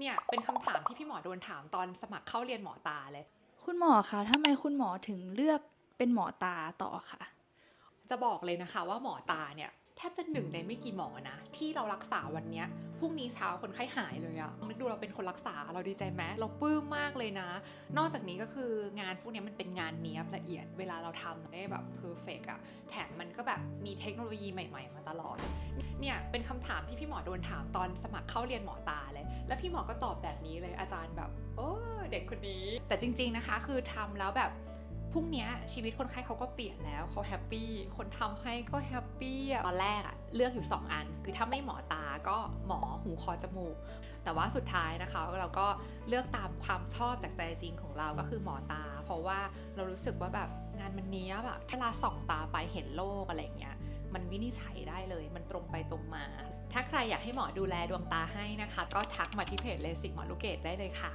เนี่ยเป็นคำถามที่พี่หมอโดนถามตอนสมัครเข้าเรียนหมอตาเลย คุณหมอคะทำไมคุณหมอถึงเลือกเป็นหมอตาต่อคะจะบอกเลยนะคะว่าหมอตาเนี่ยแทบจะหนึ่งในไม่กี่หมอนะ ที่เรารักษาวันเนี้ยพรุ่งนี้เช้าคนไข้หายเลยอะนึกดูเราเป็นคนรักษาเราดีใจไหมเราปลื้มมากเลยนะ นอกจากนี้ก็คืองานพวกเนี้ยมันเป็นงานเนี้ยบละเอียดเวลาเราทำได้แบบเพอร์เฟกอะแถมมันก็แบบมีเทคโนโลยีใหม่ ๆ มาตลอด เนี่ยเป็นคำถามที่พี่หมอโดนถามตอนสมัครเข้าเรียนหมอตาเลย แล้วพี่หมอก็ตอบแบบนี้เลยอาจารย์แบบ โอ้เด็กคนนี้ แต่จริง ๆนะคะ คือทำแล้วแบบพรุ่งนี้ชีวิตคนไข้เขาก็เปลี่ยนแล้วเขาแฮปปี้คนทำให้ก็แฮปปี้ตอนแรกอะเลือกอยู่ 2 อัน คือถ้าไม่หมอตาก็หมอหูคอจมูก แต่ว่าสุดท้ายนะคะเราก็เลือกตามความชอบจากใจจริงของเราก็คือหมอตา เพราะว่าเรารู้สึกว่าแบบงานมันเนี้ยแบบเวลาส่องตาไปเห็นโลกอะไรอย่างเงี้ย มันวินิจฉัยได้เลย มันตรงไปตรงมา ถ้าใครอยากให้หมอดูแลดวงตาให้นะคะ ก็ทักมาที่เพจเลสิกหมอลูกเกดได้เลยค่ะ